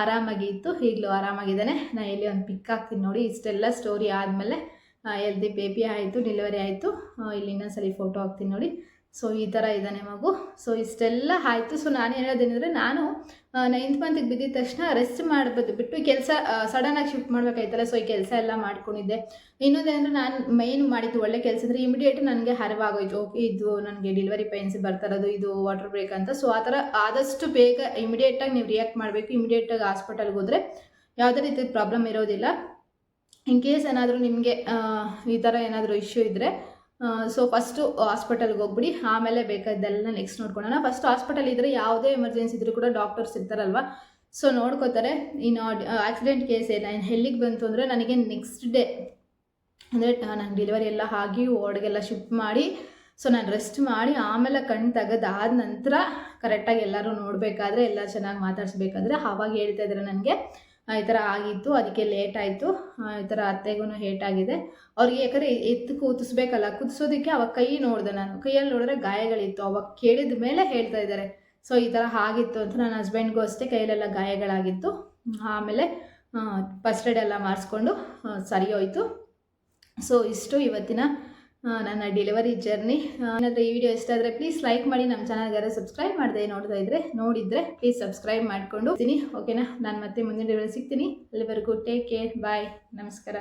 ಆರಾಮಾಗಿ ಇತ್ತು. ಈಗಲೂ ಆರಾಮಾಗಿದ್ದಾನೆ. ನಾ ಎಲ್ಲಿ ಒಂದು ಪಿಕ್ ಹಾಕ್ತೀನಿ ನೋಡಿ. ಇಷ್ಟೆಲ್ಲ ಸ್ಟೋರಿ ಆದಮೇಲೆ ಎಲ್ದಿ ಬೇಬಿ ಆಯಿತು ಡೆಲಿವರಿ ಆಯಿತು. ಇಲ್ಲಿ ಇನ್ನೊಂದ್ಸಲಿ ಫೋಟೋ ಹಾಕ್ತೀನಿ ನೋಡಿ. ಸೊ ಈ ಥರ ಇದ್ದಾನೆ ಮಗು. ಸೊ ಇಷ್ಟೆಲ್ಲ ಆಯಿತು. ಸೊ ನಾನು ಹೇಳೋದೇನೆಂದರೆ ನಾನು ನೈನ್ತ್ ಮಂತಿಗೆ ಬಿದ್ದಿದ ತಕ್ಷಣ ರೆಸ್ಟ್ ಮಾಡ್ಬೋದು, ಬಿಟ್ಟು ಕೆಲಸ ಸಡನ್ನಾಗಿ ಶಿಫ್ಟ್ ಮಾಡಬೇಕಾಯ್ತಲ್ಲ ಸೊ ಈ ಕೆಲಸ ಎಲ್ಲ ಮಾಡ್ಕೊಂಡಿದ್ದೆ. ಇನ್ನೊಂದೇನೆಂದರೆ ನಾನು ಮೈನ್ ಮಾಡಿದ್ದು ಒಳ್ಳೆ ಕೆಲಸ ಅಂದರೆ ಇಮಿಡಿಯೇಟ್ ನನಗೆ ಹರವಾಗೋಯ್ತು. ಓಕೆ ಇದು ನನಗೆ ಡೆಲಿವರಿ ಪೇನ್ಸ್ ಬರ್ತಾರದು, ಇದು ವಾಟರ್ ಬ್ರೇಕ್ ಅಂತ. ಸೊ ಆ ಥರ ಆದಷ್ಟು ಬೇಗ ಇಮಿಡಿಯೇಟಾಗಿ ನೀವು ರಿಯಾಕ್ಟ್ ಮಾಡಬೇಕು. ಇಮಿಡಿಯೇಟಾಗಿ ಹಾಸ್ಪಿಟಲ್ಗೆ ಹೋದರೆ ಯಾವುದೇ ರೀತಿ ಪ್ರಾಬ್ಲಮ್ ಇರೋದಿಲ್ಲ. ಇನ್ ಕೇಸ್ ಏನಾದರೂ ನಿಮಗೆ ಈ ಥರ ಏನಾದರೂ ಇಶ್ಯೂ ಇದ್ದರೆ ಸೊ ಫಸ್ಟು ಹಾಸ್ಪಿಟಲ್ಗೆ ಹೋಗ್ಬಿಡಿ. ಆಮೇಲೆ ಬೇಕಾದ್ದೆಲ್ಲ ನೆಕ್ಸ್ಟ್ ನೋಡ್ಕೊಳ್ಳೋಣ ಫಸ್ಟ್ ಹಾಸ್ಪಿಟಲ್ ಇದ್ದರೆ ಯಾವುದೇ ಎಮರ್ಜೆನ್ಸಿ ಇದ್ದರೂ ಕೂಡ ಡಾಕ್ಟರ್ಸ್ ಇರ್ತಾರಲ್ವ? ಸೊ ನೋಡ್ಕೋತಾರೆ. ಇನ್ನು ಆಕ್ಸಿಡೆಂಟ್ ಕೇಸ್ ಏನ ಎಲ್ಲಿಗೆ ಬಂತು ಅಂದರೆ ನನಗೆ ನೆಕ್ಸ್ಟ್ ಡೇ ಅಂದರೆ ನಾನು ಡೆಲಿವರಿ ಎಲ್ಲ ಆಗಿ ವಾರ್ಡ್ಗೆಲ್ಲ ಶಿಫ್ಟ್ ಮಾಡಿ ಸೊ ನಾನು ರೆಸ್ಟ್ ಮಾಡಿ, ಆಮೇಲೆ ಕಣ್ಣು ತೆಗೆದಾದ ನಂತರ ಕರೆಕ್ಟಾಗಿ ಎಲ್ಲರೂ ನೋಡಬೇಕಾದ್ರೆ, ಎಲ್ಲ ಚೆನ್ನಾಗಿ ಮಾತಾಡಿಸ್ಬೇಕಾದ್ರೆ ಆವಾಗ ಹೇಳ್ತಾ ಇದ್ದಾರೆ ನನಗೆ. ಈ ಥರ ಆಗಿತ್ತು ಅದಕ್ಕೆ ಲೇಟ್ ಆಯಿತು. ಈ ಥರ ಅತ್ತೆಗೂ ಹೇಟ್ ಆಗಿದೆ ಅವ್ರಿಗೆ ಯಾಕಂದರೆ ಎತ್ತು ಕೂತಿಸ್ಬೇಕಲ್ಲ ಕುದಿಸೋದಕ್ಕೆ ಅವಾಗ ಕೈ ನೋಡಿದೆ ನಾನು. ಕೈಯಲ್ಲಿ ನೋಡಿದ್ರೆ ಗಾಯಗಳಿತ್ತು. ಅವಾಗ ಕೇಳಿದ ಮೇಲೆ ಹೇಳ್ತಾ ಇದ್ದಾರೆ. ಸೊ ಈ ಥರ ಆಗಿತ್ತು ಅಂತ ನನ್ನ ಹಸ್ಬೆಂಡ್ಗೂ ಅಷ್ಟೇ ಕೈಯಲ್ಲೆಲ್ಲ ಗಾಯಗಳಾಗಿತ್ತು. ಆಮೇಲೆ ಫಸ್ಟ್ ಏಡ್ ಎಲ್ಲ ಮಾಡಿಸ್ಕೊಂಡು ಸರಿ ಹೋಯಿತು. ಸೊ ಇಷ್ಟು ಇವತ್ತಿನ ನನ್ನ ಡೆಲಿವರಿ ಜರ್ನಿ ಏನಾದರೂ ಈ ವಿಡಿಯೋ ಇಷ್ಟ ಆದರೆ ಪ್ಲೀಸ್ ಲೈಕ್ ಮಾಡಿ, ನಮ್ಮ ಚಾನಲ್ಗಾರ ಸಬ್ಸ್ಕ್ರೈಬ್ ಮಾಡದೆ ನೋಡ್ತಾ ಇದ್ರೆ, ನೋಡಿದರೆ ಪ್ಲೀಸ್ ಸಬ್ಸ್ಕ್ರೈಬ್ ಮಾಡಿಕೊಂಡು ಓಕೆನಾ ನಾನು ಮತ್ತೆ ಮುಂದಿನ ಡೆಲಿವರಿ ಸಿಗ್ತೀನಿ. ಅಲ್ಲಿವರೆಗೂ ಟೇಕ್ ಕೇರ್ ಬಾಯ್ ನಮಸ್ಕಾರ.